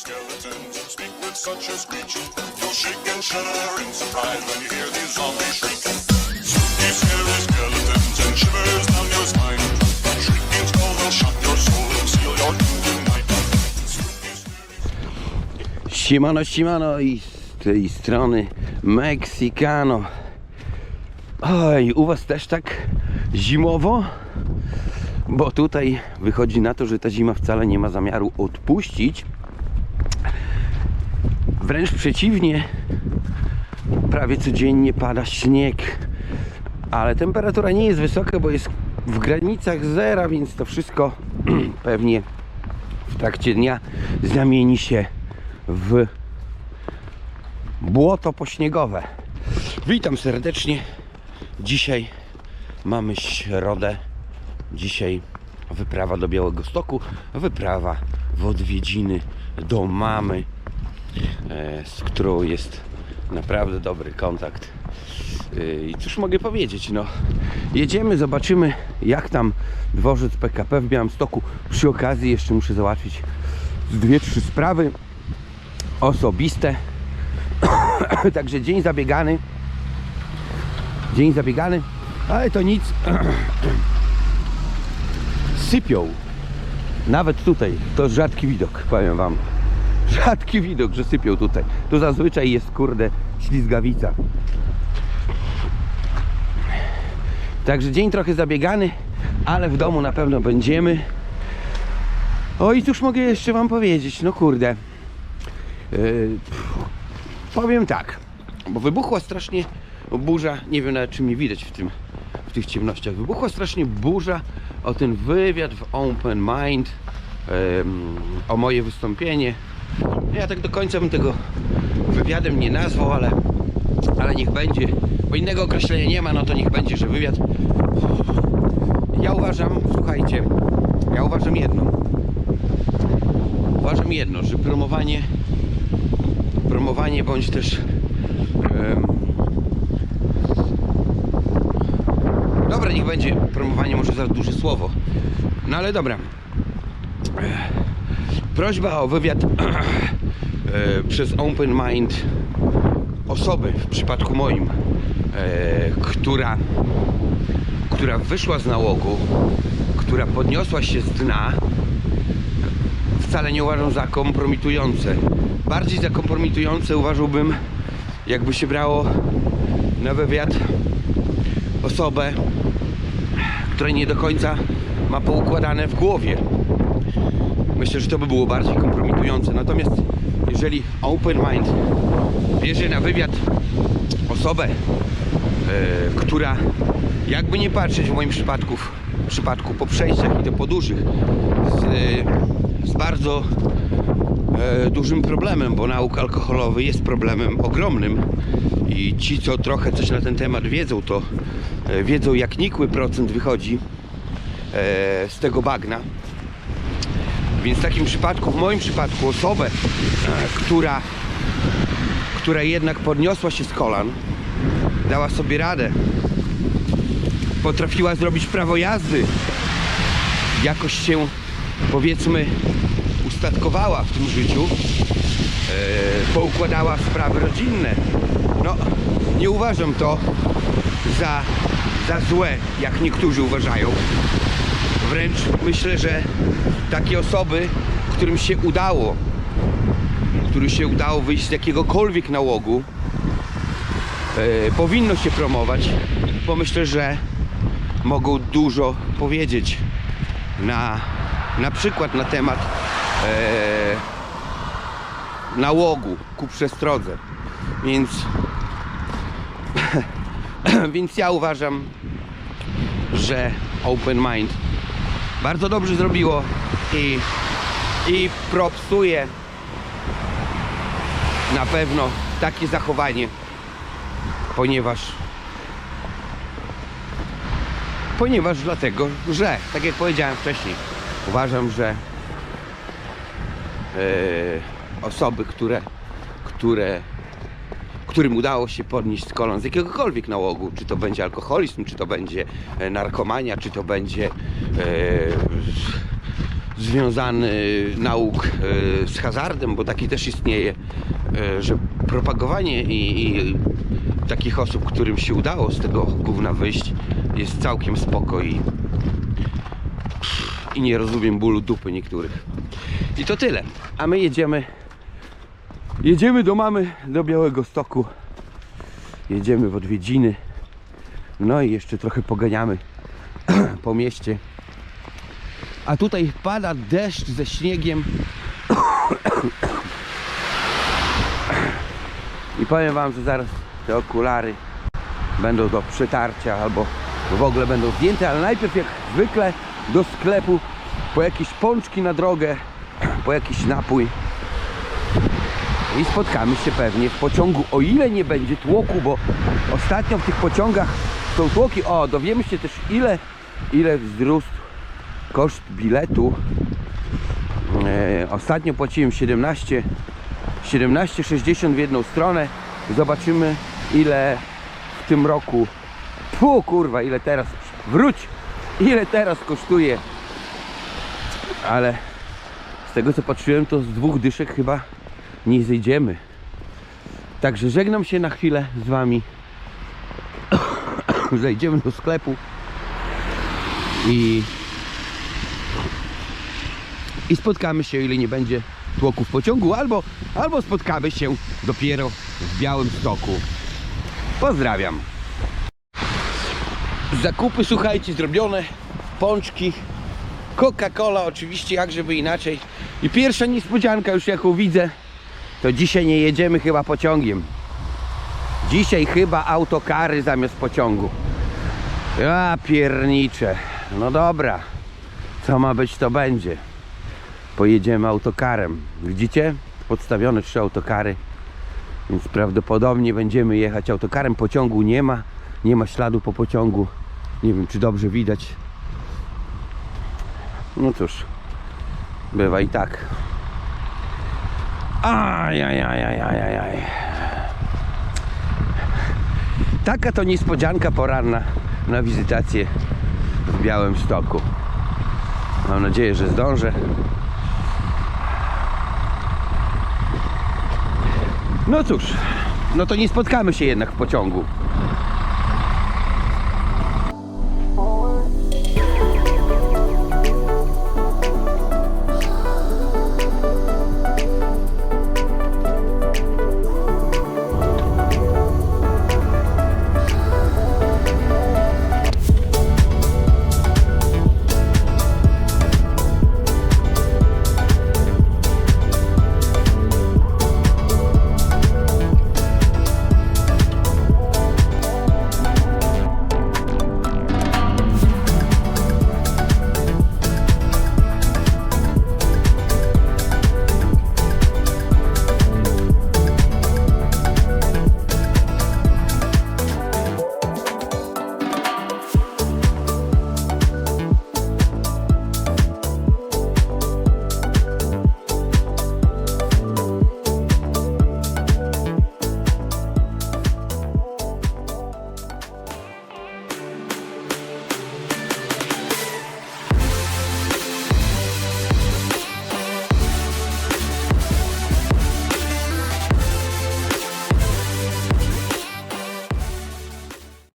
skeletons speak with such a screech. You'll shake and shudder in surprise when you hear these zombies shriek. Spooky, scary skeletons and shivers down your spine. Shrieking will your soul and seal your doom tonight. Siemano, siemano i z tej strony Mexicano. Oj, u was też tak zimowo? Bo tutaj wychodzi na to, że ta zima wcale nie ma zamiaru odpuścić. Wręcz przeciwnie, prawie codziennie pada śnieg. Ale temperatura nie jest wysoka, bo jest w granicach zera, więc to wszystko pewnie w trakcie dnia zamieni się w błoto pośniegowe. Witam serdecznie. Dzisiaj mamy środę. Dzisiaj wyprawa do Białego Stoku, wyprawa w odwiedziny do mamy, z którą jest naprawdę dobry kontakt. E, I cóż mogę powiedzieć, no jedziemy, zobaczymy jak tam dworzec PKP w Białymstoku. Przy okazji jeszcze muszę załatwić dwie, trzy sprawy osobiste. Także dzień zabiegany. Dzień zabiegany, ale to nic. Sypią. Nawet tutaj. To rzadki widok, powiem wam. Rzadki widok, że sypią tutaj. Tu zazwyczaj jest kurde ślizgawica. Także dzień trochę zabiegany, ale w domu na pewno będziemy. O i cóż mogę jeszcze wam powiedzieć? No kurde. Yy, powiem tak, bo wybuchła strasznie burza, nie wiem nawet czy mi widać w tym w tych ciemnościach. Wybuchła strasznie burza o ten wywiad w Open Mind, em, o moje wystąpienie. Ja tak do końca bym tego wywiadem nie nazwał, ale, ale niech będzie, bo innego określenia nie ma, no to niech będzie, że wywiad. Ja uważam, słuchajcie, ja uważam jedno. Uważam jedno, że promowanie promowanie bądź też em, dobra niech będzie promowanie może za duże słowo no ale dobra prośba o wywiad e, przez Open Mind osoby w przypadku moim e, która która wyszła z nałogu która podniosła się z dna wcale nie uważam za kompromitujące. Bardziej za kompromitujące uważałbym, jakby się brało na wywiad osobę, która nie do końca ma poukładane w głowie. Myślę, że to by było bardziej kompromitujące. Natomiast jeżeli Open Mind bierze na wywiad osobę, e, która jakby nie patrzeć w moim przypadku, w przypadku po przejściach i to po dużych z, e, z bardzo e, dużym problemem, bo nauk alkoholowy jest problemem ogromnym i ci, co trochę coś na ten temat wiedzą, to wiedzą jak nikły procent wychodzi z tego bagna. Więc w takim przypadku, w moim przypadku osobę, e, która, która jednak podniosła się z kolan, dała sobie radę, potrafiła zrobić prawo jazdy, jakoś się powiedzmy ustatkowała w tym życiu, e, poukładała sprawy rodzinne. No, nie uważam to za, za złe, jak niektórzy uważają. Wręcz myślę, że takie osoby, którym się udało, którym się udało wyjść z jakiegokolwiek nałogu, e, powinno się promować, bo myślę, że mogą dużo powiedzieć na, na przykład na temat e, nałogu ku przestrodze. Więc, więc ja uważam, że Open Mind bardzo dobrze zrobiło i, i propsuje na pewno takie zachowanie, ponieważ ponieważ dlatego, że tak jak powiedziałem wcześniej, uważam, że e, osoby, które, które którym udało się podnieść z kolan z jakiegokolwiek nałogu, czy to będzie alkoholizm, czy to będzie e, narkomania, czy to będzie e, związany nauk e, z hazardem, bo taki też istnieje, e, że propagowanie i, i takich osób, którym się udało z tego gówna wyjść, jest całkiem spoko i, i nie rozumiem bólu dupy niektórych. I to tyle. A my jedziemy jedziemy do mamy, do Białego Stoku. Jedziemy w odwiedziny. No i jeszcze trochę poganiamy po mieście. A tutaj pada deszcz ze śniegiem. I powiem wam, że zaraz te okulary będą do przetarcia albo w ogóle będą zdjęte, ale najpierw jak zwykle do sklepu po jakieś pączki na drogę, po jakiś napój i spotkamy się pewnie w pociągu, o ile nie będzie tłoku, bo ostatnio w tych pociągach są tłoki. O, dowiemy się też ile, ile wzrósł koszt biletu. E, ostatnio płaciłem 17 17,60 w jedną stronę. Zobaczymy ile w tym roku. Pu kurwa, ile teraz wróć! Ile teraz kosztuje? Ale z tego co patrzyłem, to z dwóch dyszek chyba nie zejdziemy. Także żegnam się na chwilę z wami. Zejdziemy do sklepu i i spotkamy się, ile nie będzie tłoku w pociągu, albo, albo spotkamy się dopiero w Białym Stoku. Pozdrawiam. Zakupy, słuchajcie, zrobione. Pączki, Coca-Cola, oczywiście, jak żeby inaczej. I pierwsza niespodzianka, już jaką widzę, to dzisiaj nie jedziemy chyba pociągiem. Dzisiaj chyba autokary zamiast pociągu. Ja pierniczę. No dobra. Co ma być, to będzie. Pojedziemy autokarem. Widzicie? Podstawione trzy autokary. Więc prawdopodobnie będziemy jechać autokarem. Pociągu nie ma. Nie ma śladu po pociągu. Nie wiem, czy dobrze widać. No cóż. Bywa i tak. Ajajajajajajaj. Taka to niespodzianka poranna na wizytację w Białym Stoku. Mam nadzieję, że zdążę. No cóż, no to nie spotkamy się jednak w pociągu.